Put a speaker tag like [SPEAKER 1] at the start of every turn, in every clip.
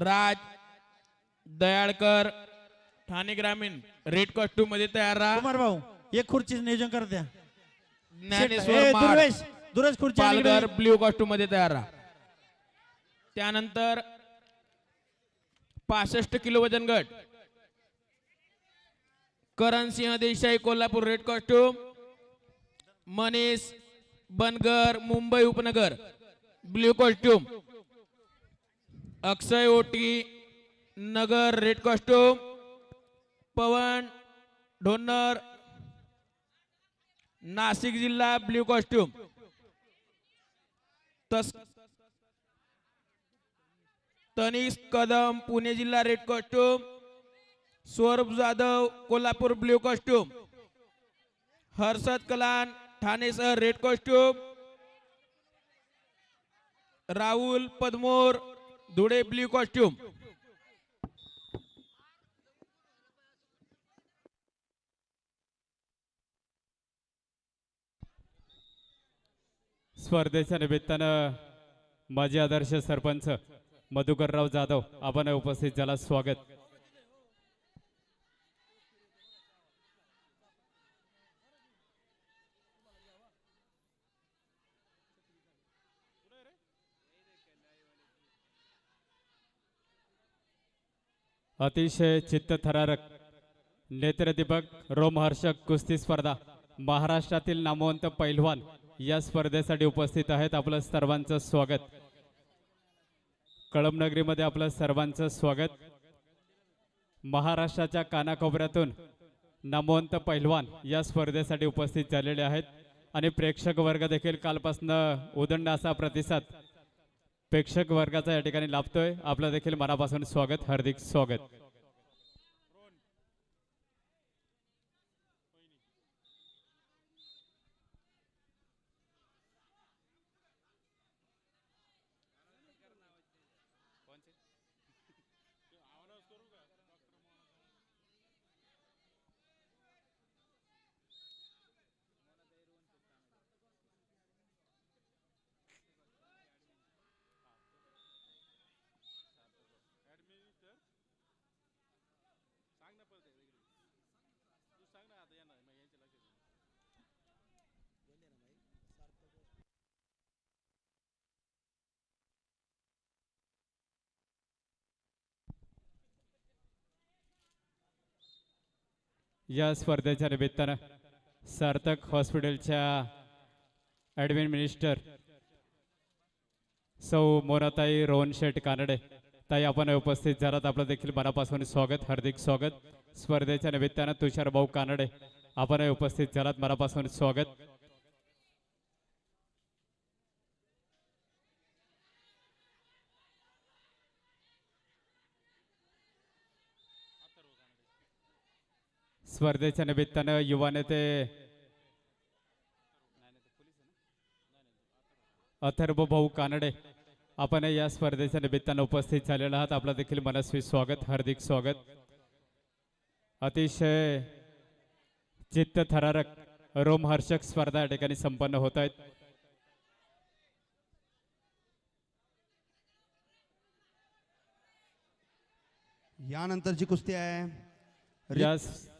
[SPEAKER 1] राज दयाळकर ठाणे ग्रामीण रेड कॉस्ट्यूममध्ये तयार राहा.
[SPEAKER 2] कुमार भाऊ एक खुर्चीचं नियोजन कर द्या
[SPEAKER 1] ज्ञानेश्वर
[SPEAKER 2] ए,
[SPEAKER 1] माड,
[SPEAKER 2] दुर्वेश दुर्वेश खुर्ची
[SPEAKER 1] पालघर
[SPEAKER 2] अलीकडे.
[SPEAKER 1] ब्ल्यू कॉस्ट्यूममध्ये तयार राहा. त्यानंतर पासष्ट किलो वजन गट. करण सिंह देसाई कोल्हापूर रेड कॉस्ट्यूम मनीष बनगर मुंबई उपनगर. Blue costume Akshay Oti Nagar red costume Pawan Dhonnar Nashik जिल्हा ब्ल्यू कॉस्ट्यूम तस तनिष कदम पुणे जिल्हा red costume Saurabh Jadhav Kolhapur blue costume Harshad Kalan Thane sir red costume Rahul Padmor Dhule blue costume.
[SPEAKER 3] स्पर्धेच्या निमित्तानं माजी आदर्श सरपंच मधुकरराव जाधव आपण उपस्थित झाला. स्वागत. अतिशय चित्तथरारक नेत्रदीपक रोमहर्षक कुस्ती स्पर्धा महाराष्ट्रातील नामवंत पैलवान या स्पर्धेसाठी उपस्थित आहेत आपलं सर्वांचं स्वागत. कळमनगरीमध्ये आपलं सर्वांचं स्वागत. महाराष्ट्राच्या कानाकोपऱ्यातून नामवंत पैलवान या स्पर्धेसाठी उपस्थित झालेले आहेत. आणि प्रेक्षक वर्ग देखील कालपासनं उदंड असा प्रतिसाद प्रेक्षक वर्गाचा या ठिकाणी लाभतोय. आपलं देखील मनापासून स्वागत हार्दिक स्वागत. या स्पर्धेच्या निमित्तानं सार्थक हॉस्पिटलच्या ॲडमिन मिनिस्टर सौ मोनाताई रोहन शेठ कानडे ताई आपण उपस्थित झालात. आपलं देखील मनापासून स्वागत हार्दिक स्वागत. स्पर्धेच्या निमित्तानं तुषार भाऊ कानडे आपण उपस्थित झालात. मनापासून स्वागत. स्पर्धेच्या निमित्तानं युवा नेते अथर्व भाऊ कानडे आपण या स्पर्धेच्या निमित्तानं उपस्थित झालेला आहात. आपलं देखील मनस्वी स्वागत हार्दिक स्वागत. अतिशय चित्त थरारक रोमहर्षक स्पर्धा या ठिकाणी संपन्न होत आहेत.
[SPEAKER 4] यानंतरची कुस्ती आहे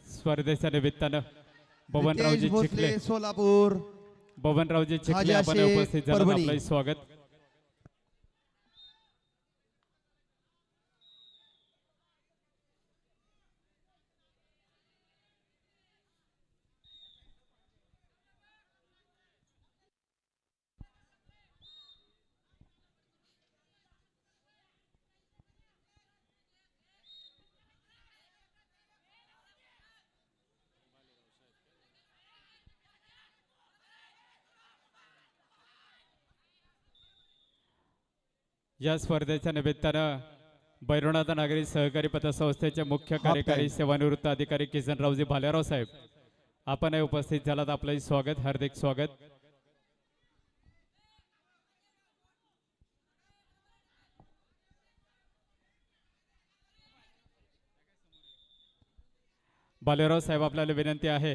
[SPEAKER 3] स्पर्धेच्या निमित्तानं बबनरावजी
[SPEAKER 4] भोसले
[SPEAKER 3] चिखले.
[SPEAKER 4] सोलापूर
[SPEAKER 3] बबनरावजी चिखले आपण उपस्थित
[SPEAKER 4] परभणी.
[SPEAKER 3] आपलंही स्वागत. या स्पर्धेच्या निमित्तानं बैरोनाथ नागरी सहकारी पतसंस्थेचे मुख्य कार्यकारी सेवानिवृत्त अधिकारी किसनरावजी भालेराव साहेब. आपण उपस्थित झालात. आपलंही स्वागत हार्दिक स्वागत. भालेराव साहेब आपल्याला विनंती आहे.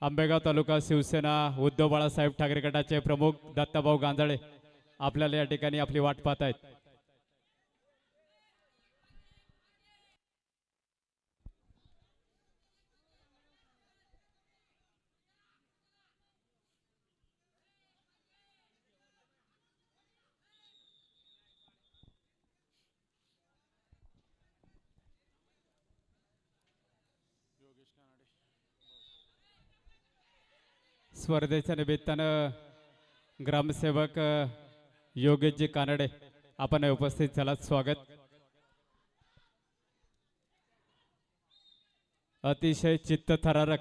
[SPEAKER 3] आंबेगाव तालुका शिवसेना उद्धव बाळासाहेब ठाकरे गटाचे प्रमुख दत्ताभाऊ गांजाळे आपल्याला या ठिकाणी आपली वाट पाहत आहेत. स्पर्धेच्या निमित्तानं ग्रामसेवक योगेशजी कानडे आपण उपस्थित झालात स्वागत. अतिशय चित्तथरारक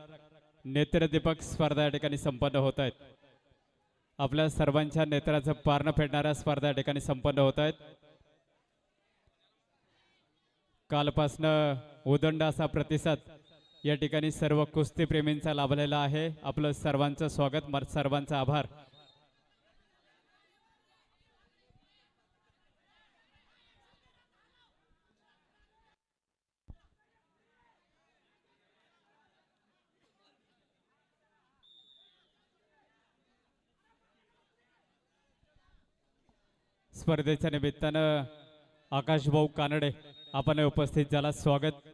[SPEAKER 3] नेत्रदीपक स्पर्धा या ठिकाणी संपन्न होत आहेत. आपल्या सर्वांच्या नेत्राचं पारणं फेडणाऱ्या स्पर्धा या ठिकाणी संपन्न होत आहेत. कालपासनं उदंड असा प्रतिसाद या ठिकाणी सर्व कुस्तीप्रेमींचा लाभलेला आहे. आपलं सर्वांचं स्वागत सर्वांचा आभार. स्पर्धेच्या निमित्तानं आकाश भाऊ कानडे आपण उपस्थित झाला. स्वागत.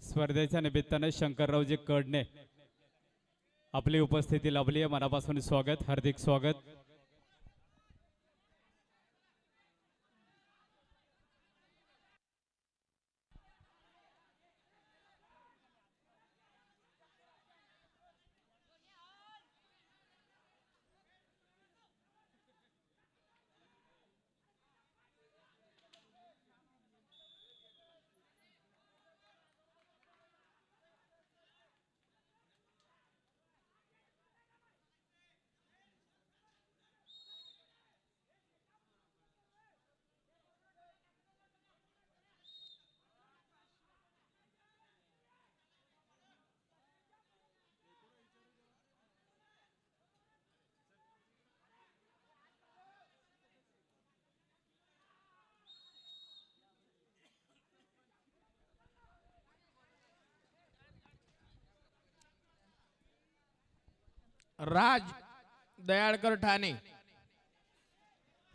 [SPEAKER 3] स्पर्धेच्या निमित्तानं शंकररावजी कडणे आपली उपस्थिती लाभली आहे मनापासून स्वागत. हार्दिक स्वागत.
[SPEAKER 1] राज दयाळकर ठाणे.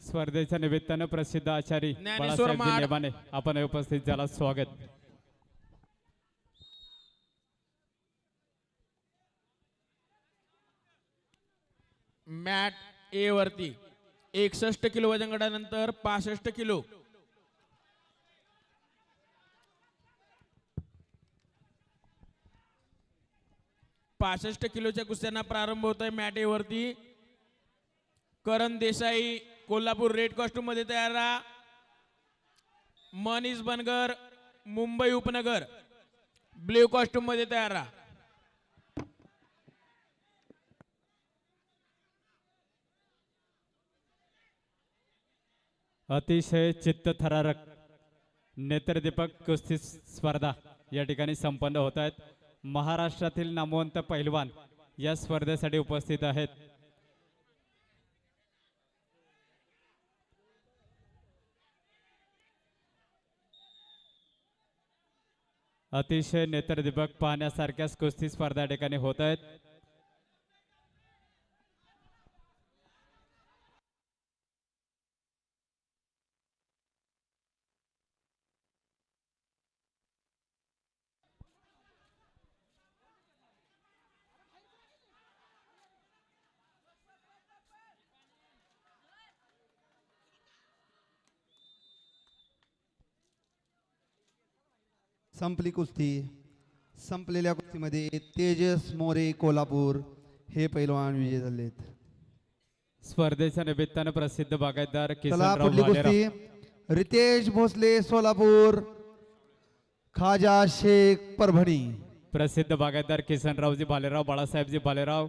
[SPEAKER 3] स्पर्धेच्या निमित्तानं प्रसिद्ध आचारी
[SPEAKER 1] ज्ञानेश्वर महाड.
[SPEAKER 3] आपण उपस्थित झाला स्वागत.
[SPEAKER 1] मॅट ए वरती एकसष्ट किलो वजन गटानंतर पासष्ट किलो. पासष्ट किलोच्या कुस्त्यांना प्रारंभ होत आहे. मॅटेवरती करण देसाई कोल्हापूर रेड कॉस्ट्यूममध्ये तयार राहा. मनीष बनगर मुंबई उपनगर ब्ल्यू कॉस्ट्यूममध्ये तयार राहा.
[SPEAKER 3] अतिशय चित्तथरारक नेत्रदीपक कुस्ती स्पर्धा या ठिकाणी संपन्न होत आहेत. महाराष्ट्रातील नामवंत पैलवान या स्पर्धेसाठी उपस्थित आहेत. अतिशय नेत्रदीपक पाहण्यासारख्याच कुस्ती स्पर्धा ठिकाणी होत आहेत.
[SPEAKER 4] संपली कुस्ती. संपलेल्या कुस्तीमध्ये तेजस मोरे कोल्हापूर हे पैलवान विजय झालेत.
[SPEAKER 3] स्पर्धेच्या निमित्तानं प्रसिद्ध बागायतदार
[SPEAKER 4] चला
[SPEAKER 3] किसनराव
[SPEAKER 4] पुढली
[SPEAKER 3] भालेराव
[SPEAKER 4] कुस्ती. रितेश भोसले सोलापूर. खाजा शेख परभणी.
[SPEAKER 3] प्रसिद्ध बागायतदार किसनरावजी भालेराव बाळासाहेबजी भालेराव